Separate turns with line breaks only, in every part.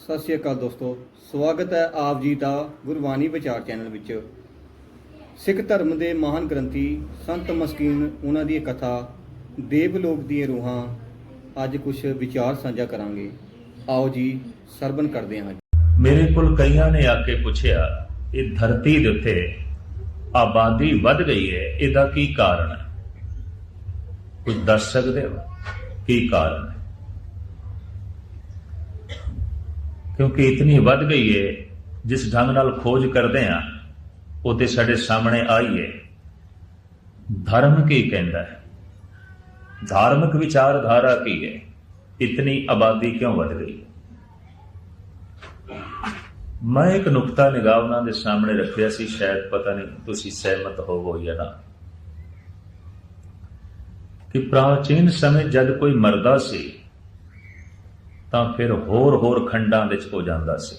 ਸਤਿ ਸ਼੍ਰੀ ਅਕਾਲ ਦੋਸਤੋ, ਸਵਾਗਤ ਹੈ ਆਪ ਜੀ ਦਾ ਗੁਰਬਾਣੀ ਵਿਚਾਰ ਚੈਨਲ ਵਿੱਚ। ਸਿੱਖ ਧਰਮ ਦੇ ਮਹਾਨ ਗ੍ਰੰਥੀ ਸੰਤ ਮਸਕੀਨ, ਉਹਨਾਂ ਦੀ ਕਥਾ ਦੇਵਲੋਕ ਦੀਆਂ ਰੂਹਾਂ, ਅੱਜ ਕੁਝ ਵਿਚਾਰ ਸਾਂਝਾ ਕਰਾਂਗੇ। ਆਓ ਜੀ ਸਰਵਨ ਕਰਦੇ ਹਾਂ
ਮੇਰੇ ਕੋਲ ਕਈਆਂ ਨੇ ਆ ਕੇ ਪੁੱਛਿਆ, ਇਹ ਧਰਤੀ ਦੇ ਉੱਤੇ ਆਬਾਦੀ ਵੱਧ ਗਈ ਹੈ, ਇਹਦਾ ਕੀ ਕਾਰਨ ਹੈ? ਕੁਝ ਦੱਸ ਸਕਦੇ ਹੋ? ਕੀ ਕਾਰਨ ਹੈ ਕਿਉਂਕਿ ਇਤਨੀ ਵੱਧ ਗਈ ਹੈ ਜਿਸ ਢੰਗ ਨਾਲ ਖੋਜ ਕਰਦੇ ਆ, ਉਹ ਤੇ ਸਾਡੇ ਸਾਹਮਣੇ ਆਈ ਹੈ ਧਰਮ ਕੀ ਕਹਿੰਦਾ ਹੈ? ਧਾਰਮਿਕ ਵਿਚਾਰਧਾਰਾ ਕੀ ਹੈ ਇਤਨੀ ਆਬਾਦੀ ਕਿਉਂ ਵੱਧ ਗਈ? ਮੈਂ ਇੱਕ ਨੁਕਤਾ ਨਿਗਾਹ ਉਹਨਾਂ ਦੇ ਸਾਹਮਣੇ ਰੱਖਿਆ ਸੀ, ਸ਼ਾਇਦ ਪਤਾ ਨਹੀਂ ਤੁਸੀਂ ਸਹਿਮਤ ਹੋਵੋ ਜਾਂ ਨਾ। ਕਿ ਪ੍ਰਾਚੀਨ ਸਮੇਂ ਜਦ ਕੋਈ ਮਰਦਾ ਸੀ ਤਾਂ ਫਿਰ ਹੋਰ ਹੋਰ ਖੰਡਾਂ ਵਿੱਚ ਹੋ ਜਾਂਦਾ ਸੀ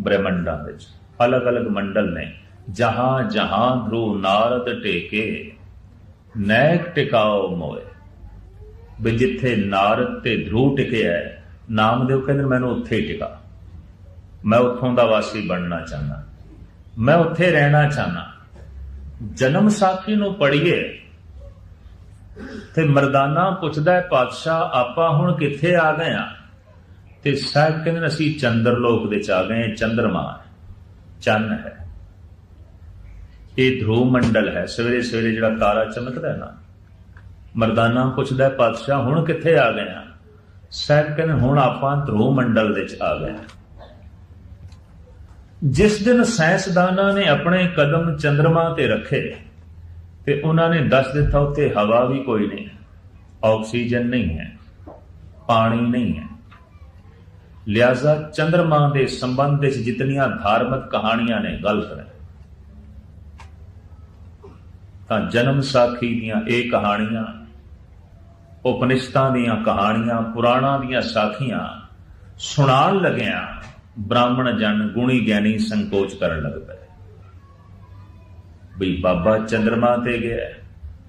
ਬ੍ਰਹਿਮੰਡਾਂ ਵਿੱਚ। ਅਲੱਗ-ਅਲੱਗ ਮੰਡਲ ਨੇ ਜਹਾਂ ਜਹਾਂ ਧਰੂ ਨਾਰਦ ਟੇਕੇ ਨੈਕ ਟਿਕਾਓ ਮੋਏ। ਵੀ ਜਿੱਥੇ ਨਾਰਦ ਤੇ ਧਰੂ ਟਿਕਿਆ ਹੈ, ਨਾਮਦੇਵ ਕਹਿੰਦੇ ਮੈਨੂੰ ਉੱਥੇ ਹੀ ਟਿਕਾ। ਮੈਂ ਉੱਥੋਂ ਦਾ ਵਾਸੀ ਬਣਨਾ ਚਾਹਨਾ ਮੈਂ ਉੱਥੇ ਰਹਿਣਾ ਚਾਹਨਾ ਜਨਮ ਸਾਖੀ ਨੂੰ ਪੜ੍ਹੀਏ। ਤੇ ਮਰਦਾਨਾ ਪੁੱਛਦਾ ਹੈ ਪਾਤਸ਼ਾਹ ਆਪਾਂ ਹੁਣ ਕਿੱਥੇ ਆ ਗਏ ਆ? ਤੇ ਸਾਹਿਬ ਕਹਿੰਦੇ ਨੇ, ਅਸੀਂ ਚੰਦਰ ਲੋਕ ਦੇ ਚ ਆ ਗਏ ਚੰਦਰਮਾ ਚੰਨ ਹੈ। ਇਹ ਧਰੂ ਮੰਡਲ ਹੈ ਸਵੇਰੇ ਸਵੇਰੇ ਜਿਹੜਾ ਤਾਰਾ ਚਮਕਦਾ ਨਾ ਮਰਦਾਨਾ ਪੁੱਛਦਾ ਪਾਤਸ਼ਾਹ ਹੁਣ ਕਿੱਥੇ ਆ ਗਏ ਆ? ਸਾਹਿਬ ਕਹਿੰਦੇ ਹੁਣ ਆਪਾਂ ਧਰੂ ਮੰਡਲ ਦੇ ਚ ਆ ਗਏ ਜਿਸ ਦਿਨ ਸਾਇੰਸਦਾਨਾਂ ਨੇ ਆਪਣੇ ਕਦਮ ਚੰਦਰਮਾ ਤੇ ਰੱਖੇ ਤੇ ਉਹਨਾਂ ਨੇ ਦੱਸ ਦਿੱਤਾ ਉੱਤੇ ਹਵਾ ਵੀ ਕੋਈ ਨਹੀਂ ਆਕਸੀਜਨ ਨਹੀਂ ਹੈ ਪਾਣੀ ਨਹੀਂ ਹੈ। ਲਿਆਜ਼ਾ ਚੰਦਰਮਾ ਦੇ ਸੰਬੰਧ ਵਿੱਚ ਜਿਤਨੀਆਂ ਧਾਰਮਿਕ ਕਹਾਣੀਆਂ ਨੇ ਗੱਲ ਕਰਾਂ ਤਾਂ ਜਨਮ ਸਾਖੀ ਦੀਆਂ ਇਹ ਕਹਾਣੀਆਂ, ਉਪਨਿਸ਼ਤਾਂ ਦੀਆਂ ਕਹਾਣੀਆਂ, ਪੁਰਾਣਾ ਦੀਆਂ ਸਾਖੀਆਂ ਸੁਣਾਉਣ ਲੱਗਿਆਂ ਬ੍ਰਾਹਮਣ ਜਨ ਗੁਣੀ ਗਿਆਨੀ ਸੰਕੋਚ ਕਰਨ ਲੱਗ ਪਏ। ਬਈ ਬਾਬਾ ਚੰਦਰਮਾ ਤੇ ਗਿਆ,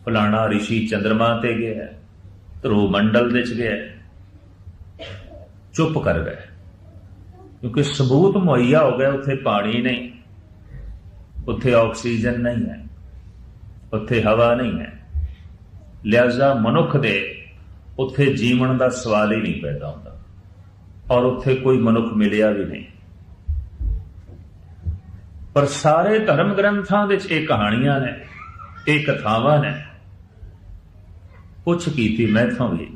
ਫਲਾਣਾ ਰਿਸ਼ੀ ਚੰਦਰਮਾ ਤੇ ਗਿਆ ਧਰੂ ਮੰਡਲ ਵਿੱਚ ਗਿਆ। ਚੁੱਪ ਕਰ ਗਏ। ਕਿਉਂਕਿ ਸਬੂਤ ਮੁਹੱਈਆ ਹੋ ਗਿਆ ਉੱਥੇ ਪਾਣੀ ਨਹੀਂ, ਉੱਥੇ ਆਕਸੀਜਨ ਨਹੀਂ ਹੈ, ਉੱਥੇ ਹਵਾ ਨਹੀਂ ਹੈ। ਲਿਆਜ਼ਾ ਮਨੁੱਖ ਦੇ ਉੱਥੇ ਜੀਵਨ ਦਾ ਸਵਾਲ ਹੀ ਨਹੀਂ ਪੈਦਾ ਹੁੰਦਾ, ਔਰ ਉੱਥੇ ਕੋਈ ਮਨੁੱਖ ਮਿਲਿਆ ਵੀ ਨਹੀਂ। ਪਰ ਸਾਰੇ ਧਰਮ ਗ੍ਰੰਥਾਂ ਵਿੱਚ ਇਹ ਕਹਾਣੀਆਂ ਨੇ, ਇਹ ਕਥਾਵਾਂ ਨੇ। ਪੁੱਛ ਕੀਤੀ ਮੈਥੋਂ ਵੀ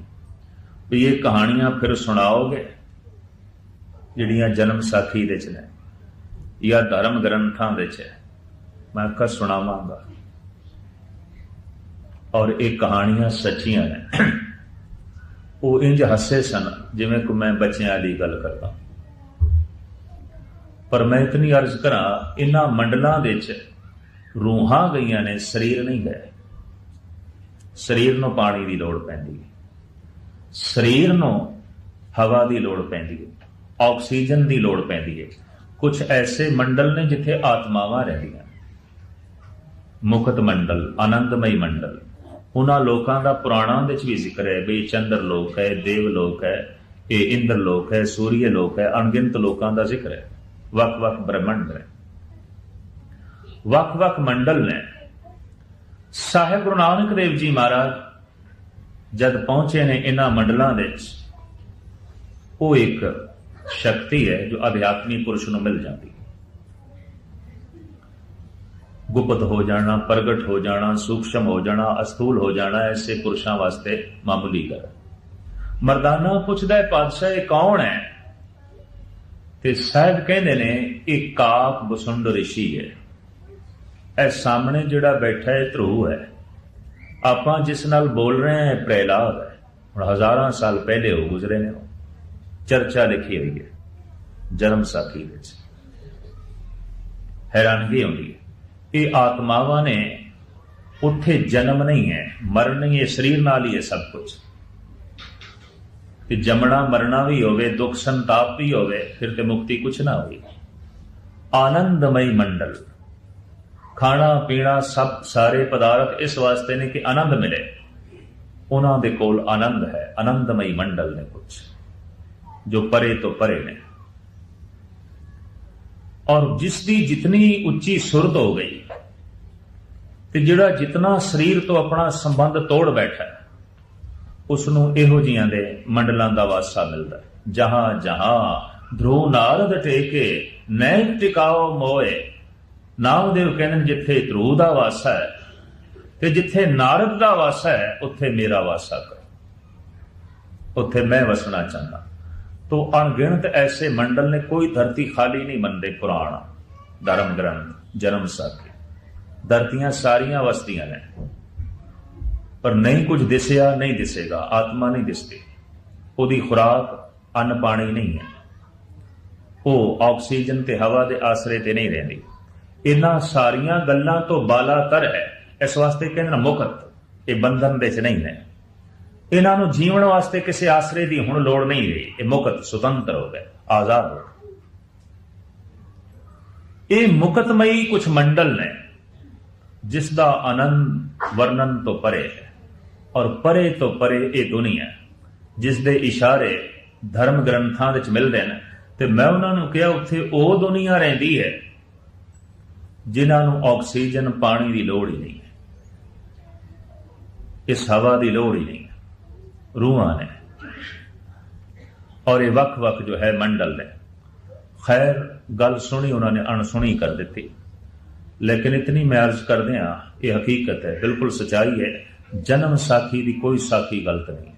ਵੀ ਇਹ ਕਹਾਣੀਆਂ ਫਿਰ ਸੁਣਾਓਗੇ? ਜਿਹੜੀਆਂ ਜਨਮ ਸਾਖੀ ਵਿੱਚ ਨੇ ਜਾਂ ਧਰਮ ਗ੍ਰੰਥਾਂ ਵਿੱਚ ਹੈ। ਮੈਂ ਕਹ ਸੁਣਾਵਾਂਗਾ। ਔਰ ਇਹ ਕਹਾਣੀਆਂ ਸੱਚੀਆਂ ਨੇ। ਉਹ ਇੰਜ ਹੱਸੇ ਸਨ, ਜਿਵੇਂ ਕਿ ਮੈਂ ਬੱਚਿਆਂ ਦੀ ਗੱਲ ਕਰਦਾ। ਪਰ ਮੈਂ ਇਤਨੀ ਅਰਜ਼ ਕਰਾਂ ਇਹਨਾਂ ਮੰਡਲਾਂ ਵਿੱਚ ਰੂਹਾਂ ਗਈਆਂ ਨੇ, ਸਰੀਰ ਨਹੀਂ ਗਏ। ਸਰੀਰ ਨੂੰ ਪਾਣੀ ਦੀ ਲੋੜ ਪੈਂਦੀ ਹੈ। ਸਰੀਰ ਨੂੰ ਹਵਾ ਦੀ ਲੋੜ ਪੈਂਦੀ ਹੈ ਆਕਸੀਜਨ ਦੀ ਲੋੜ ਪੈਂਦੀ ਹੈ ਕੁਝ ਐਸੇ ਮੰਡਲ ਨੇ ਜਿੱਥੇ ਆਤਮਾਵਾਂ ਰਹਿੰਦੀਆਂ ਮੁਕਤ ਮੰਡਲ, ਆਨੰਦਮਈ ਮੰਡਲ। ਉਹਨਾਂ ਲੋਕਾਂ ਦਾ ਪੁਰਾਣਾਂ ਵਿੱਚ ਵੀ ਜ਼ਿਕਰ ਹੈ ਵੀ ਚੰਦਰ ਲੋਕ ਹੈ, ਦੇਵ ਲੋਕ ਹੈ, ਇਹ ਇੰਦਰ ਲੋਕ ਹੈ, ਸੂਰਯ ਲੋਕ ਹੈ, ਅਣਗਿਣਤ ਲੋਕਾਂ ਦਾ ਜ਼ਿਕਰ ਹੈ। ਵੱਖ-ਵੱਖ ਬ੍ਰਹਮੰਡ ਨੇ। ਵੱਖ-ਵੱਖ ਮੰਡਲ ਨੇ। ਸਾਹਿਬ ਗੁਰੂ ਨਾਨਕ ਦੇਵ ਜੀ ਮਹਾਰਾਜ ਜਦ ਪਹੁੰਚੇ ਨੇ ਇਹਨਾਂ ਮੰਡਲਾਂ ਵਿੱਚ, ਉਹ ਇੱਕ ਸ਼ਕਤੀ ਹੈ ਜੋ ਅਧਿਆਤਮੀ ਪੁਰਸ਼ ਨੂੰ ਮਿਲ ਜਾਂਦੀ। ਗੁਪਤ ਹੋ ਜਾਣਾ, ਪ੍ਰਗਟ ਹੋ ਜਾਣਾ, ਸੂਖਸ਼ਮ ਹੋ ਜਾਣਾ, ਅਸਥੂਲ ਹੋ ਜਾਣਾ, ਐਸੇ ਪੁਰਸ਼ਾਂ ਵਾਸਤੇ ਮਾਮੂਲੀ ਗੱਲ। ਮਰਦਾਨਾ ਪੁੱਛਦਾ ਹੈ, ਪਾਤਸ਼ਾਹ, ਇਹ ਕੌਣ ਹੈ? ਤੇ ਸਾਹਿਬ ਕਹਿੰਦੇ ਨੇ, ਇਹ ਕਾਕ ਬਸੁੰਡ ਰਿਸ਼ੀ ਹੈ। ਇਹ ਸਾਹਮਣੇ ਜਿਹੜਾ ਬੈਠਾ ਹੈ ਧਰੂ ਹੈ। ਆਪਾਂ ਜਿਸ ਨਾਲ ਬੋਲ ਰਹੇ ਹਾਂ ਇਹ ਪ੍ਰਹਿਲਾਦ ਹੈ ਹੁਣ ਹਜ਼ਾਰਾਂ ਸਾਲ ਪਹਿਲੇ ਉਹ ਗੁਜ਼ਰੇ ਨੇ। ਚਰਚਾ ਲਿਖੀ ਹੋਈ ਹੈ, ਜਨਮ ਸਾਖੀ ਵਿੱਚ। ਹੈਰਾਨਗੀ ਆਉਂਦੀ ਹੈ ਇਹ ਆਤਮਾਵਾਂ ਨੇ ਉੱਥੇ ਜਨਮ ਨਹੀਂ ਹੈ, ਮਰਨ ਨਹੀਂ ਹੈ, ਸਰੀਰ ਨਾਲ ਹੀ ਹੈ ਸਭ ਕੁਝ। ਤੇ ਜਮਣਾ, ਮਰਨਾ ਵੀ ਹੋਵੇ, ਦੁੱਖ ਸੰਤਾਪ ਵੀ ਹੋਵੇ, ਫਿਰ ਤੇ ਮੁਕਤੀ ਕੁਛ ਨਾ ਹੋਈ ਆਨੰਦਮਈ ਮੰਡਲ। ਖਾਣਾ ਪੀਣਾ ਸਭ ਸਾਰੇ ਪਦਾਰਥ ਇਸ ਵਾਸਤੇ ਨੇ ਕਿ ਆਨੰਦ ਮਿਲੇ। ਉਹਨਾਂ ਦੇ ਕੋਲ ਆਨੰਦ ਹੈ ਆਨੰਦਮਈ ਮੰਡਲ ਨੇ ਕੁਝ ਜੋ ਪਰੇ ਤੋਂ ਪਰੇ ਨੇ। ਔਰ ਜਿਸ ਦੀ ਜਿਤਨੀ ਉੱਚੀ ਸੁਰਤ ਹੋ ਗਈ ਤੇ ਜਿਹੜਾ ਜਿਤਨਾ ਸਰੀਰ ਤੋਂ ਆਪਣਾ ਸੰਬੰਧ ਤੋੜ ਬੈਠਾ ਹੈ, ਉਸ ਨੂੰ ਇਹੋ ਜੀਆਂ ਦੇ ਮੰਡਲਾਂ ਦਾ ਵਾਸਾ ਮਿਲਦਾ। ਜਹਾਂ ਜਹਾਂ ਧਰੂ ਨਾਰਦ ਟੇਕੇ ਨੈ ਟਿਕਾਓ ਮੋਏ ਨਾਮਦੇਵ ਕਹਿੰਦੇ ਨੇ, ਜਿੱਥੇ ਧਰੂ ਦਾ ਵਾਸਾ ਹੈ ਤੇ ਜਿੱਥੇ ਨਾਰਦ ਦਾ ਵਾਸਾ ਹੈ ਉੱਥੇ ਮੇਰਾ ਵਾਸਾ ਕਰੋ। ਉੱਥੇ ਮੈਂ ਵਸਣਾ ਚਾਹੁੰਦਾ। ਤੋ ਅਣਗਿਣਤ ਐਸੇ ਮੰਡਲ ਨੇ ਕੋਈ ਧਰਤੀ ਖਾਲੀ ਨਹੀਂ ਮੰਨਦੇ ਪੁਰਾਣ ਧਰਮ ਗ੍ਰੰਥ ਜਨਮ ਸਾਖੀ। ਧਰਤੀਆਂ ਸਾਰੀਆਂ ਵਸਦੀਆਂ ਨੇ। ਪਰ ਨਹੀਂ ਕੁਝ ਦਿਸਿਆ ਨਹੀਂ ਦਿਸੇਗਾ ਆਤਮਾ ਨਹੀਂ ਦਿਸਦੀ। ਉਹਦੀ ਖੁਰਾਕ ਅੰਨ ਪਾਣੀ ਨਹੀਂ ਹੈ। ਉਹ ਆਕਸੀਜਨ ਤੇ ਹਵਾ ਦੇ ਆਸਰੇ ਤੇ ਨਹੀਂ ਰਹਿੰਦੀ। ਇਹਨਾਂ ਸਾਰੀਆਂ ਗੱਲਾਂ ਤੋਂ ਬਾਲਾਤਰ ਹੈ। ਇਸ ਵਾਸਤੇ ਕਹਿੰਦੇ ਨਾ ਮੁਕਤ ਇਹ ਬੰਧਨ ਦੇ ਚ ਨਹੀਂ ਹੈ। ਇਹਨਾਂ ਨੂੰ ਜੀਵਨ ਵਾਸਤੇ ਕਿਸੇ ਆਸਰੇ ਦੀ ਹੁਣ ਲੋੜ ਨਹੀਂ ਰਹੀ। ਇਹ ਮੁਕਤ ਸੁਤੰਤਰ ਹੋ ਗਏ ਆਜ਼ਾਦ ਹੋ ਗਏ। ਇਹ ਮੁਕਤਮਈ ਕੁਝ ਮੰਡਲ ਨੇ ਜਿਸ ਦਾ ਆਨੰਦ ਵਰਣਨ ਤੋਂ ਪਰੇ ਹੈ ਔਰ ਪਰੇ ਤੋਂ ਪਰੇ ਇਹ ਦੁਨੀਆ ਹੈ, ਜਿਸ ਦੇ ਇਸ਼ਾਰੇ ਧਰਮ ਗ੍ਰੰਥਾਂ ਵਿੱਚ ਮਿਲਦੇ ਨੇ। ਤੇ ਮੈਂ ਉਹਨਾਂ ਨੂੰ ਕਿਹਾ ਉੱਥੇ ਉਹ ਦੁਨੀਆ ਰਹਿੰਦੀ ਹੈ ਜਿਨ੍ਹਾਂ ਨੂੰ ਆਕਸੀਜਨ ਪਾਣੀ ਦੀ ਲੋੜ ਹੀ ਨਹੀਂ ਹੈ। ਇਸ ਹਵਾ ਦੀ ਲੋੜ ਹੀ ਨਹੀਂ। ਹੈ ਰੂਹਾਂ ਨੇ। ਔਰ ਇਹ ਵੱਖ-ਵੱਖ ਜੋ ਹੈ ਮੰਡਲ ਨੇ। ਖੈਰ, ਗੱਲ ਸੁਣੀ ਉਹਨਾਂ ਨੇ, ਅਣਸੁਣੀ ਕਰ ਦਿੱਤੀ। ਲੇਕਿਨ ਇਤਨੀ ਮੈਂ ਅਰਜ਼ ਕਰਦੇ ਆ ਇਹ ਹਕੀਕਤ ਹੈ, ਬਿਲਕੁਲ ਸਚਾਈ ਹੈ, ਜਨਮ ਸਾਖੀ ਦੀ ਕੋਈ ਸਾਖੀ ਗਲਤ ਨਹੀਂ।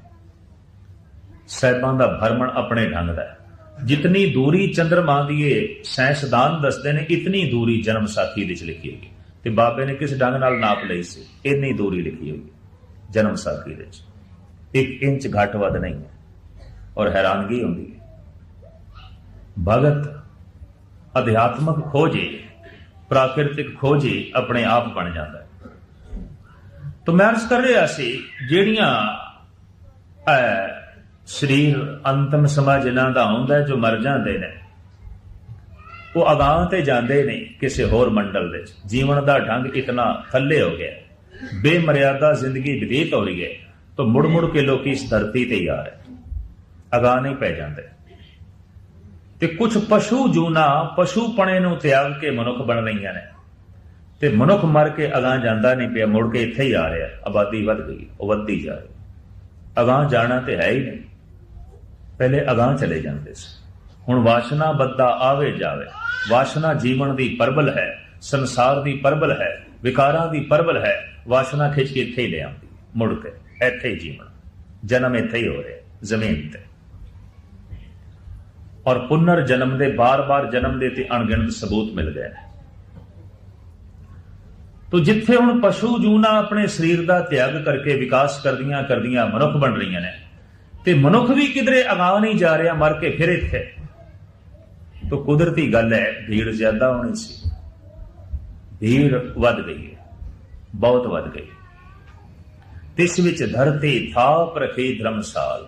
ਸਹਿਬਾਂ ਦਾ ਭਰਮਣ ਆਪਣੇ ਢੰਗ ਦਾ ਹੈ। ਜਿਤਨੀ ਦੂਰੀ ਚੰਦਰਮਾ ਦੀ ਇਹ ਸਾਇੰਸਦਾਨ ਦੱਸਦੇ ਨੇ ਇਤਨੀ ਦੂਰੀ ਜਨਮ ਸਾਖੀ ਵਿੱਚ ਲਿਖੀ ਹੋਈ ਤੇ ਬਾਬੇ ਨੇ ਕਿਸ ਢੰਗ ਨਾਲ ਨਾਪ ਲਈ ਸੀ? ਇੰਨੀ ਦੂਰੀ ਲਿਖੀ ਹੋਈ ਜਨਮ ਸਾਖੀ ਵਿੱਚ। 1 ਇੰਚ ਘੱਟ ਵੱਧ ਨਹੀਂ ਹੈ ਔਰ ਹੈਰਾਨਗੀ ਹੁੰਦੀ ਹੈ। ਭਗਤ ਅਧਿਆਤਮਕ ਖੋਜੇ ਪ੍ਰਾਕਿਰਤਿਕ ਖੋਜੇ ਆਪਣੇ ਆਪ ਬਣ ਜਾਂਦਾ ਹੈ। ਤਾਂ ਮੈਂ ਅਰਜ਼ ਕਰ ਰਿਹਾ ਸੀ ਜਿਹੜੀਆਂ ਅਹ, ਸਰੀਰ ਅੰਤਮ ਸਮਾਂ ਜਿਨ੍ਹਾਂ ਦਾ ਹੁੰਦਾ ਜੋ ਮਰ ਜਾਂਦੇ ਨੇ, ਉਹ ਅਗਾਹ ਤੇ ਜਾਂਦੇ ਨਹੀਂ ਕਿਸੇ ਹੋਰ ਮੰਡਲ ਵਿੱਚ। ਜੀਵਨ ਦਾ ਢੰਗ ਇਤਨਾ ਥੱਲੇ ਹੋ ਗਿਆ, ਬੇਮਰਿਆਦਾ ਜ਼ਿੰਦਗੀ ਬਤੀਤ ਹੋ ਰਹੀ ਹੈ, ਤਾਂ ਮੁੜ ਮੁੜ ਕੇ ਲੋਕੀ ਇਸ ਧਰਤੀ ਤੇ ਆ ਰਹੇ ਅਗਾਹ ਨਹੀਂ ਪੈ ਜਾਂਦੇ। ਤੇ ਕੁਝ ਪਸ਼ੂ ਜੂਨਾ, ਪਸ਼ੂਪਣੇ ਨੂੰ ਤਿਆਗ ਕੇ ਮਨੁੱਖ ਬਣ ਰਹੀਆਂ ਨੇ। ਤੇ ਮਨੁੱਖ ਮਰ ਕੇ ਅਗਾਹ ਜਾਂਦਾ ਨਹੀਂ ਪਿਆ, ਮੁੜ ਕੇ ਇੱਥੇ ਹੀ ਆ ਰਿਹਾ। ਆਬਾਦੀ ਵੱਧ ਗਈ, ਉਹ ਵੱਧਦੀ ਜਾ ਰਹੀ। ਅਗਾਹ ਜਾਣਾ ਤੇ ਹੈ ਹੀ ਨਹੀਂ। ਪਹਿਲੇ ਅਗਾਹ ਚਲੇ ਜਾਂਦੇ ਸੀ। ਹੁਣ ਵਾਸ਼ਨਾ ਬੱਦਾ ਆਵੇ ਜਾਵੇ। ਵਾਸ਼ਨਾ ਜੀਵਨ ਦੀ ਪਰਬਲ ਹੈ, ਸੰਸਾਰ ਦੀ ਪਰਬਲ ਹੈ, ਵਿਕਾਰਾਂ ਦੀ ਪਰਬਲ ਹੈ, ਵਾਸ਼ਨਾ ਖਿੱਚ ਕੇ ਇੱਥੇ ਹੀ ਲੈ ਆਉਂਦੀ। ਮੁੜ ਕੇ ਇੱਥੇ ਹੀ ਜੀਵਨ। ਜਨਮ ਇੱਥੇ ਹੀ ਹੋ ਰਿਹਾ, ਜ਼ਮੀਨ ਤੇ। ਔਰ ਪੁਨਰ ਜਨਮ ਦੇ, ਬਾਰ-ਬਾਰ ਜਨਮ ਦੇ ਤੇ ਅਣਗਿਣਤ ਸਬੂਤ ਮਿਲ ਗਏ ਨੇ। ਤੋ ਜਿੱਥੇ ਹੁਣ ਪਸ਼ੂ ਜੂਨਾ ਆਪਣੇ ਸਰੀਰ ਦਾ ਤਿਆਗ ਕਰਕੇ ਵਿਕਾਸ ਕਰਦੀਆਂ ਕਰਦੀਆਂ ਮਨੁੱਖ ਬਣ ਰਹੀਆਂ ਨੇ ਤੇ ਮਨੁੱਖ ਵੀ ਕਿਧਰੇ ਅਗਾਹ ਨਹੀਂ ਜਾ ਰਿਹਾ, ਮਰ ਕੇ ਫਿਰ ਇੱਥੇ। ਤੋ ਕੁਦਰਤੀ ਗੱਲ ਹੈ, ਭੀੜ ਜ਼ਿਆਦਾ ਹੋਣੀ ਸੀ। ਭੀੜ ਵੱਧ ਗਈ ਹੈ, ਬਹੁਤ ਵੱਧ ਗਈ ਤਿਸ ਵਿੱਚ ਧਰਤੀ ਥਾਪ ਰਖੀ ਧਰਮਸਾਲ।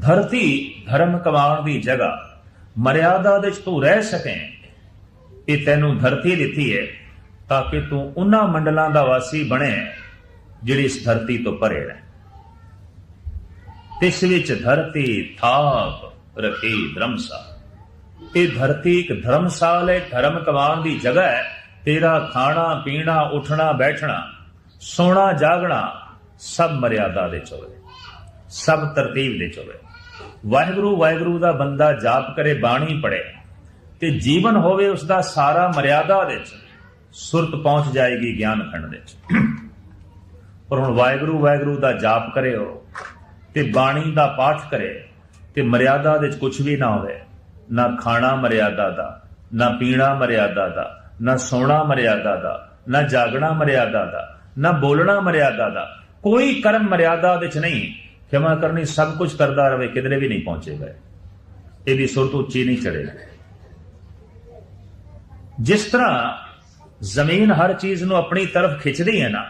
ਧਰਤੀ ਧਰਮ ਕਮਾਉਣ ਦੀ ਜਗ੍ਹਾ, ਮਰਿਆਦਾ ਦੇ ਵਿੱਚ ਤੂੰ ਰਹਿ ਸਕੇ। ਇਹ ਤੈਨੂੰ ਧਰਤੀ ਦਿੱਤੀ ਹੈ, ਤਾਂ ਕਿ ਤੂੰ ਉਹਨਾਂ ਮੰਡਲਾਂ ਦਾ ਵਾਸੀ ਬਣੇ, ਜਿਹੜੀ ਇਸ ਧਰਤੀ ਤੋਂ ਪਰੇ ਰਹਿ ਤਿਸ ਵਿੱਚ ਧਰਤੀ ਥਾਪ ਰਖੀ ਧਰਮਸਾਲ। ਇਹ ਧਰਤੀ ਇੱਕ ਧਰਮਸਾਲ ਹੈ, ਧਰਮ ਕਮਾਨ ਦੀ ਜਗ੍ਹਾ ਹੈ। ਤੇਰਾ ਖਾਣਾ, ਪੀਣਾ, ਉੱਠਣਾ, ਬੈਠਣਾ, ਸੋਣਾ, ਜਾਗਣਾ ਸਭ ਮਰਿਆਦਾ ਦੇ ਚ ਸਭ ਤਰਤੀਬ ਦੇ ਚ ਹੋਵੇ ਵਾਹਿਗੁਰੂ ਵਾਹਿਗੁਰੂ ਦਾ ਬੰਦਾ ਜਾਪ ਕਰੇ, ਬਾਣੀ ਪੜੇ ਤੇ ਜੀਵਨ ਹੋਵੇ ਉਸ ਦਾ ਸਾਰਾ ਮਰਿਆਦਾ ਦੇ ਚ ਸੁਰਤ ਪਹੁੰਚ ਜਾਏਗੀ ਗਿਆਨ ਖੰਡ ਦੇ ਚ ਪਰ ਹੁਣ ਵਾਹਿਗੁਰੂ ਵਾਹਿਗੁਰੂ ਦਾ ਜਾਪ ਕਰੇ ਹੋ ਤੇ ਬਾਣੀ ਦਾ ਪਾਠ ਕਰੇ ਤੇ ਮਰਿਆਦਾ ਦੇ ਚ ਕੁਝ ਵੀ ਨਾ ਹੋਵੇ। ਨਾ ਖਾਣਾ ਮਰਿਆਦਾ ਦਾ, ਨਾ ਪੀਣਾ ਮਰਿਆਦਾ ਦਾ, ਨਾ ਸੋਣਾ ਮਰਿਆਦਾ ਦਾ, ਨਾ ਜਾਗਣਾ ਮਰਿਆਦਾ ਦਾ, ਨਾ ਬੋਲਣਾ ਮਰਿਆਦਾ ਦਾ, ਕੋਈ ਕਰਮ ਮਰਿਆਦਾ ਵਿੱਚ ਨਹੀਂ। ਖਿਮਾ ਕਰਨੀ ਸਭ ਕੁਝ ਕਰਦਾ ਰਵੇ, ਕਿਧਰੇ ਵੀ ਨਹੀਂ ਪਹੁੰਚੇਗਾ ਇਹਦੀ ਸੁਰਤ ਉੱਚੀ ਨਹੀਂ ਚੜੇ ਜਿਸ ਤਰ੍ਹਾਂ ਜ਼ਮੀਨ ਹਰ ਚੀਜ਼ ਨੂੰ ਆਪਣੀ ਤਰਫ ਖਿੱਚਦੀ ਹੈ ਨਾ,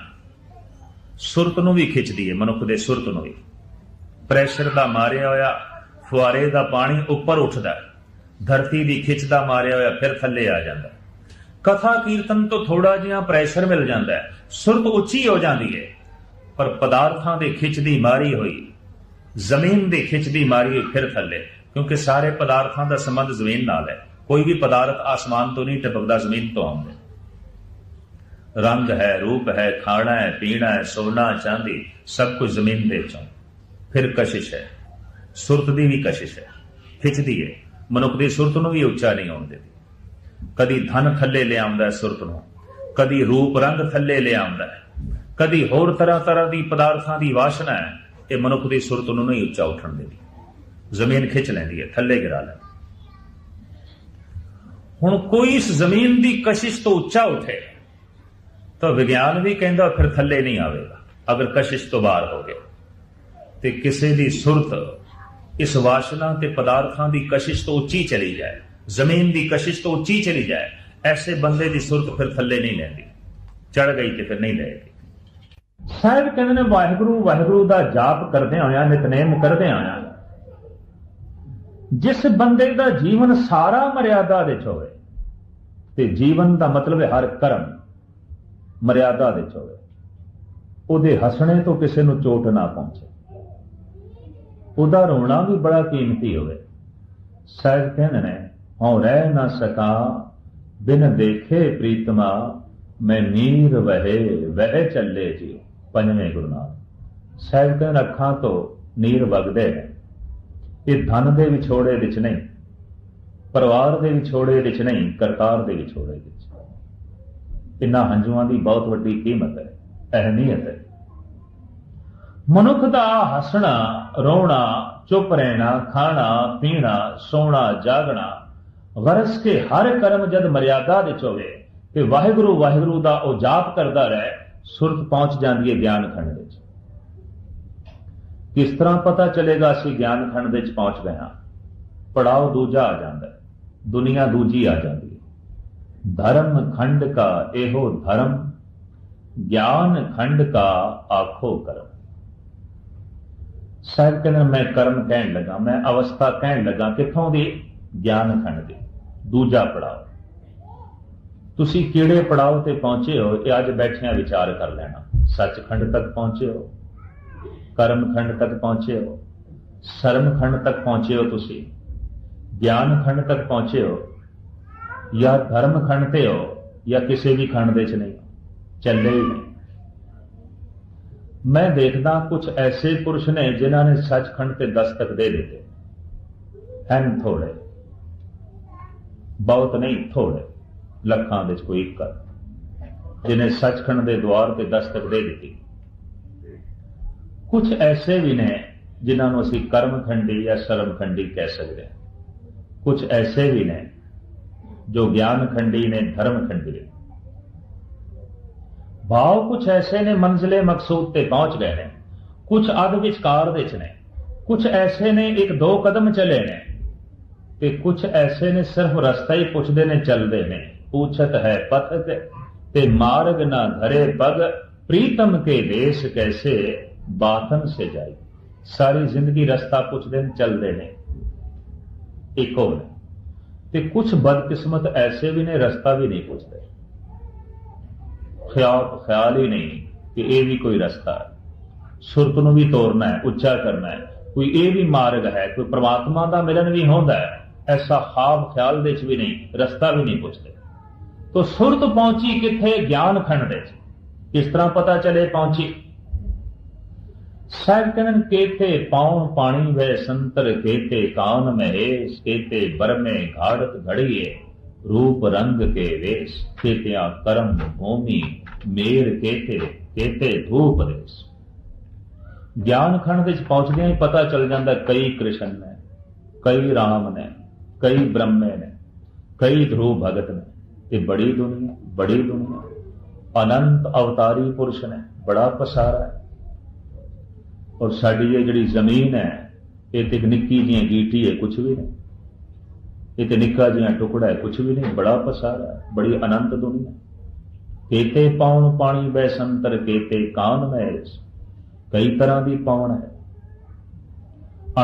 ਸੁਰਤ ਨੂੰ ਵੀ ਖਿੱਚਦੀ ਹੈ, ਮਨੁੱਖ ਦੇ ਸੁਰਤ ਨੂੰ ਵੀ। ਪ੍ਰੈਸ਼ਰ ਦਾ ਮਾਰਿਆ ਹੋਇਆ ਫੁਆਰੇ ਦਾ ਪਾਣੀ ਉੱਪਰ ਉੱਠਦਾ ਧਰਤੀ ਦੀ ਖਿੱਚ ਦਾ ਮਾਰਿਆ ਹੋਇਆ ਫਿਰ ਥੱਲੇ ਆ ਜਾਂਦਾ ਕਥਾ ਕੀਰਤਨ ਤੋਂ ਥੋੜਾ ਜਿਹਾ ਪ੍ਰੈਸ਼ਰ ਮਿਲ ਜਾਂਦਾ ਹੈ। ਸੁਰਤ ਉੱਚੀ ਹੋ ਜਾਂਦੀ ਹੈ। ਪਰ ਪਦਾਰਥਾਂ ਦੇ ਖਿੱਚ ਦੀ ਮਾਰੀ ਹੋਈ, ਜ਼ਮੀਨ ਦੇ ਖਿੱਚ ਦੀ ਮਾਰੀ ਹੋਈ ਫਿਰ ਥੱਲੇ, ਕਿਉਂਕਿ ਸਾਰੇ ਪਦਾਰਥਾਂ ਦਾ ਸੰਬੰਧ ਜ਼ਮੀਨ ਨਾਲ ਹੈ। ਕੋਈ ਵੀ ਪਦਾਰਥ ਆਸਮਾਨ ਤੋਂ ਨਹੀਂ ਟਪਕਦਾ, ਜ਼ਮੀਨ ਤੋਂ ਆਉਂਦਾ ਰੰਗ ਹੈ, ਰੂਪ ਹੈ, ਖਾਣਾ ਹੈ, ਪੀਣਾ ਹੈ, ਸੋਨਾ, ਚਾਂਦੀ, ਸਭ ਕੁਝ ਜ਼ਮੀਨ ਦੇ ਵਿੱਚੋਂ। ਫਿਰ ਕਸ਼ਿਸ਼ ਹੈ। ਸੁਰਤ ਦੀ ਵੀ ਕਸ਼ਿਸ਼ ਹੈ। ਖਿੱਚਦੀ ਹੈ ਮਨੁੱਖ ਦੀ ਸੁਰਤ ਨੂੰ ਵੀ ਉੱਚਾ ਨਹੀਂ ਆਉਣ ਦਿੰਦੀ। ਕਦੀ ਧਨ ਥੱਲੇ ਲਿਆਉਂਦਾ ਹੈ ਸੁਰਤ ਨੂੰ। ਕਦੀ ਰੂਪ ਰੰਗ ਥੱਲੇ ਲਿਆਉਂਦਾ ਹੈ। ਕਦੀ ਹੋਰ ਤਰ੍ਹਾਂ ਤਰ੍ਹਾਂ ਦੀ ਪਦਾਰਥਾਂ ਦੀ ਵਾਸ਼ਨਾ ਹੈ। ਇਹ ਮਨੁੱਖ ਦੀ ਸੁਰਤ ਨੂੰ ਨਹੀਂ ਉੱਚਾ ਉੱਠਣ ਦਿੰਦੀ। ਜ਼ਮੀਨ ਖਿੱਚ ਲੈਂਦੀ ਹੈ, ਥੱਲੇ ਗਿਰਾ ਲੈਂਦੀ ਹੁਣ ਕੋਈ ਇਸ ਜ਼ਮੀਨ ਦੀ ਕਸ਼ਿਸ਼ ਤੋਂ ਉੱਚਾ ਉਠੇ, ਤਾਂ ਵਿਗਿਆਨ ਵੀ ਕਹਿੰਦਾ ਫਿਰ ਥੱਲੇ ਨਹੀਂ ਆਵੇਗਾ। ਅਗਰ ਕਸ਼ਿਸ਼ ਤੋਂ ਬਾਹਰ ਹੋ ਗਿਆ। ਤੇ ਕਿਸੇ ਦੀ ਸੁਰਤ ਇਸ ਵਾਸ਼ਨਾ ਤੇ ਪਦਾਰਥਾਂ ਦੀ ਕਸ਼ਿਸ਼ ਤੋਂ ਉੱਚੀ ਚਲੀ ਜਾਏ, ਜ਼ਮੀਨ ਦੀ ਕਸ਼ਿਸ਼ ਤੋਂ ਉੱਚੀ ਚਲੀ ਜਾਏ, ਐਸੇ ਬੰਦੇ ਦੀ ਸੁਰਤ ਫਿਰ ਥੱਲੇ ਨਹੀਂ ਲੈਂਦੀ ਚੜ ਗਈ ਤੇ ਫਿਰ ਨਹੀਂ ਲਏਗੀ ਸਾਹਿਬ ਕਹਿੰਦੇ ਨੇ, ਵਾਹਿਗੁਰੂ ਵਾਹਿਗੁਰੂ ਦਾ ਜਾਪ ਕਰਦੇ ਹੋਇਆ, ਨਿਤਨੇਮ ਕਰਦੇ ਹੋਇਆ, ਜਿਸ ਬੰਦੇ ਦਾ ਜੀਵਨ ਸਾਰਾ ਮਰਿਆਦਾ ਵਿੱਚ ਹੋਵੇ, ਤੇ ਜੀਵਨ ਦਾ ਮਤਲਬ ਹੈ ਹਰ ਕਰਮ, ਮਰਿਆਦਾ ਵਿੱਚ ਹੋਵੇ, ਉਹਦੇ ਹੱਸਣੇ ਤੋਂ ਕਿਸੇ ਨੂੰ ਚੋਟ ਨਾ ਪਹੁੰਚੇ। ਉਹਦਾ ਰੋਣਾ ਵੀ ਬੜਾ ਕੀਮਤੀ ਹੋਵੇ। ਸਾਹਿਬ ਕਹਿੰਦੇ ਨੇ, ਹਉ ਰਹਿ ਨਾ ਸਕਾ, ਬਿਨ ਦੇਖੇ ਪ੍ਰੀਤਮਾ, ਮੈਂ ਨੀਰ ਵਹੇ, ਵਹਿ ਚੱਲੇ ਜੀ ਪੰਜਵੇਂ ਗੁਰੂ ਨਾਨਕ। ਸਾਹਿਬ ਕਹਿੰਦੇ, ਅੱਖਾਂ ਤੋਂ ਨੀਰ ਵਗਦੇ ਨੇ। ਇਹ ਧਨ ਦੇ ਵਿਛੋੜੇ ਵਿੱਚ ਨਹੀਂ, ਪਰਿਵਾਰ ਦੇ ਵਿਛੋੜੇ ਵਿੱਚ ਨਹੀਂ, ਕਰਤਾਰ ਦੇ ਵਿਛੋੜੇ ਵਿੱਚ। ਇਨ੍ਹਾਂ ਹੰਝੂਆਂ ਦੀ ਬਹੁਤ ਵੱਡੀ ਕੀਮਤ ਹੈ, ਅਹਿਮੀਅਤ ਹੈ। ਮਨੁੱਖ ਦਾ ਹੱਸਣਾ, ਰੋਣਾ, ਚੁੱਪ ਰਹਿਣਾ, ਖਾਣਾ, ਪੀਣਾ, ਸੋਣਾ, ਜਾਗਣਾ, ਵਰਸ ਕੇ ਹਰ ਕਰਮ ਜਦ ਮਰਿਆਦਾ ਵਿੱਚ ਹੋਵੇ ਤੇ ਵਾਹਿਗੁਰੂ ਵਾਹਿਗੁਰੂ ਦਾ ਉਹ ਜਾਪ ਕਰਦਾ ਰਹੇ, ਸੁਰਤ ਪਹੁੰਚ ਜਾਂਦੀ ਹੈ ਗਿਆਨ ਖੰਡ ਵਿੱਚ। ਕਿਸ ਤਰ੍ਹਾਂ ਪਤਾ ਚੱਲੇਗਾ ਅਸੀਂ ਗਿਆਨ ਖੰਡ ਵਿੱਚ ਪਹੁੰਚ ਗਏ ਹਾਂ? ਪੜਾਓ ਦੂਜਾ ਆ ਜਾਂਦਾ ਹੈ, ਦੁਨੀਆ ਦੂਜੀ ਆ ਜਾਂਦੀ ਹੈ। ਧਰਮ ਖੰਡ ਕਾ ਇਹੋ ਧਰਮ, ਗਿਆਨ ਖੰਡ ਕਾ ਆਖੋ ਕਰਮ। ਸਾਹਿਬ ਕਹਿੰਦਾ ਮੈਂ ਕਰਮ ਕਹਿਣ ਲੱਗਾ, ਮੈਂ ਅਵਸਥਾ ਕਹਿਣ ਲੱਗਾ, ਕਿੱਥੋਂ ਦੀ? ਗਿਆਨ ਖੰਡ ਦੀ। ਦੂਜਾ ਪੜਾਅ ਤੁਸੀਂ ਕਿਹੜੇ ਪੜਾਓ ਤੇ ਪਹੁੰਚੇ ਹੋ ਇਹ ਅੱਜ ਬੈਠਿਆਂ ਵਿਚਾਰ ਕਰ ਲੈਣਾ। ਸੱਚਖੰਡ ਤੱਕ ਪਹੁੰਚੇ ਹੋ। ਕਰਮ ਖੰਡ ਤੱਕ ਪਹੁੰਚੇ ਹੋ। ਸ਼ਰਮ ਖੰਡ ਤੱਕ ਪਹੁੰਚੇ ਹੋ ਤੁਸੀਂ। ਗਿਆਨ ਖੰਡ ਤੱਕ ਪਹੁੰਚੇ ਹੋ। ਜਾਂ ਧਰਮ ਖੰਡ ਤੇ ਹੋ, ਜਾਂ ਕਿਸੇ ਵੀ ਖੰਡ ਦੇ ਚ ਨਹੀਂ। ਹੋ। ਚੱਲੇ ਹੀ ਨਹੀਂ। ਮੈਂ ਦੇਖਦਾ ਕੁਝ ਐਸੇ ਪੁਰਸ਼ ਨੇ ਜਿਨ੍ਹਾਂ ਨੇ ਸੱਚਖੰਡ ਤੇ ਦਸਤਕ ਦੇ ਦਿੱਤੇ। ਹਨ ਥੋੜੇ। ਬਹੁਤ ਨਹੀਂ, ਥੋੜੇ। ਲੱਖਾਂ ਵਿੱਚ ਕੋਈ ਇੱਕ ਜਿਨੇ ਸੱਚਖੰਡ ਦੇ ਦੁਆਰ ਤੇ ਦਸਤਕ ਦੇ ਦਿੱਤੀ। ਕੁਝ ਐਸੇ ਵੀ ਨੇ ਜਿਨ੍ਹਾਂ ਨੂੰ ਅਸੀਂ ਕਰਮਖੰਡੀ ਜਾਂ ਸ਼ਰਮਖੰਡੀ ਕਹਿ ਸਕਦੇ ਹਾਂ। ਕੁਝ ਐਸੇ ਵੀ ਨੇ ਜੋ ਗਿਆਨ ਖੰਡੀ ਨੇ ਧਰਮ ਖੰਡੀ ਨੇ। ਭਾਵ ਕੁਝ ਐਸੇ ਨੇ ਮੰਜ਼ਲੇ ਮਕਸੂਦ ਤੇ ਪਹੁੰਚ ਗਏ ਨੇ ਕੁਝ ਅਧ ਵਿਚਕਾਰ ਵਿੱਚ ਨੇ ਕੁਝ ਐਸੇ ਨੇ ਇੱਕ ਦੋ ਕਦਮ ਚਲੇ ਨੇ ਤੇ ਕੁਝ ਐਸੇ ਨੇ ਸਿਰਫ ਰਸਤਾ ਹੀ ਪੁੱਛਦੇ ਨੇ, ਚੱਲਦੇ ਨੇ। ਪੁੱਛਤ ਹੈ ਪਥਕ ਤੇ ਮਾਰਗ ਨਾ ਧਰੇ ਪਗ, ਪ੍ਰੀਤਮ ਕੇ ਦੇਸ਼ ਕੈਸੇ ਬਾਤਨ ਸੇ ਜਾਈ। ਸਾਰੀ ਜ਼ਿੰਦਗੀ ਰਸਤਾ ਪੁੱਛਦੇ ਨੇ, ਚੱਲਦੇ ਨੇ। ਇੱਕੋ ਹੋਰ, ਤੇ ਕੁਝ ਬਦਕਿਸਮਤ ਐਸੇ ਵੀ ਨੇ, ਰਸਤਾ ਵੀ ਨਹੀਂ ਪੁੱਛਦੇ। ਖਿਆਲ ਖਿਆਲ ਹੀ ਨਹੀਂ ਕਿ ਇਹ ਵੀ ਕੋਈ ਰਸਤਾ ਹੈ। ਸੁਰਤ ਨੂੰ ਵੀ ਤੋੜਨਾ ਹੈ, ਉੱਚਾ ਕਰਨਾ ਹੈ। ਕੋਈ ਇਹ ਵੀ ਮਾਰਗ ਹੈ, ਕੋਈ ਪ੍ਰਮਾਤਮਾ ਦਾ ਮਿਲਨ ਵੀ ਹੁੰਦਾ ਹੈ, ਐਸਾ ਖਾਬ ਖਿਆਲ ਦੇ ਵਿੱਚ ਵੀ ਨਹੀਂ, ਰਸਤਾ ਵੀ ਨਹੀਂ ਪੁੱਛਦੇ। ਤੋ ਸੁਰਤ ਪਹੁੰਚੀ ਕਿੱਥੇ? ਗਿਆਨ ਖੰਡ ਦੇ ਵਿੱਚ। ਕਿਸ ਤਰ੍ਹਾਂ ਪਤਾ ਚਲੇ ਪਹੁੰਚੀ? ਸਾਹਿਬ ਕਹਿੰਨ ਕੇਤੇ ਪਾਉਣ ਪਾਣੀ ਵੇ ਸੰਤਰ ਕੇਤੇ ਕਾਨ ਮਹੇਸ਼ ਕੇਤੇ ਬਰਮੇ ਘਾੜਤ ਘੜੀਏ। ਰੂਪ ਰੰਗ ਕੇ ਵੇਸ਼ ਕੇਤਿਆ ਕਰਮ ਭੂਮੀ, ਮੇਰ ਕੇਤੇ ਕੇਤੇ ਧੂਪ ਦੇਸ। ਗਿਆਨ ਖੰਡ ਵਿੱਚ ਪਹੁੰਚਦਿਆਂ ਹੀ ਪਤਾ ਚੱਲ ਜਾਂਦਾ ਕਈ ਕ੍ਰਿਸ਼ਨ ਨੇ, ਕਈ ਰਾਮ ਨੇ, ਕਈ ਬ੍ਰਹਮੇ ਨੇ, ਕਈ ਧਰੂਪ ਭਗਤ ਨੇ। ਇਹ ਬੜੀ ਦੁਨੀਆ ਬੜੀ ਦੁਨੀਆ। ਅਨੰਤ ਅਵਤਾਰੀ ਪੁਰਸ਼ ਨੇ, ਬੜਾ ਪਸਾਰਾ ਹੈ। ਔਰ ਸਾਡੀ ਇਹ ਜਿਹੜੀ ਜ਼ਮੀਨ ਹੈ, ਇਹ ਤੇ ਇੱਕ ਨਿੱਕੀ ਜਿਹੀ ਗੀਟੀ ਹੈ ਕੁਝ ਵੀ ਨਹੀਂ। ਇਹ ਤੇ ਨਿੱਕਾ ਜਿਹਾ ਟੁਕੜਾ ਹੈ ਕੁਝ ਵੀ ਨਹੀਂ, ਬੜਾ ਪਸਾਰਾ ਬੜੀ ਅਨੰਤ ਦੁਨੀਆ ਕੇਤੇ ਪਾਉਣ ਪਾਣੀ ਬੈ ਸੰਤਰ, ਕੇਤੇ ਕਾਨ ਮੈਸ ਕਈ ਤਰ੍ਹਾਂ ਦੀ ਪਾਉਣ ਹੈ।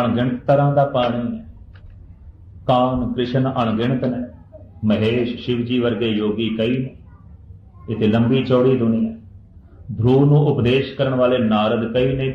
ਅਣਗਿਣਤ ਤਰ੍ਹਾਂ ਦਾ ਪਾਣੀ ਹੈ। ਕਾਨ ਕ੍ਰਿਸ਼ਨ ਅਣਗਿਣਤ ਨੇ। ਮਹੇਸ਼ ਸ਼ਿਵ ਜੀ ਵਰਗੇ ਯੋਗੀ ਕਈ ਨੇ। ਇਹ ਤੇ ਲੰਬੀ ਚੌੜੀ ਦੁਨੀਆ ਧਰੂ ਨੂੰ ਉਪਦੇਸ਼ ਕਰਨ ਵਾਲੇ ਨਾਰਦ ਕਈ ਨੇ।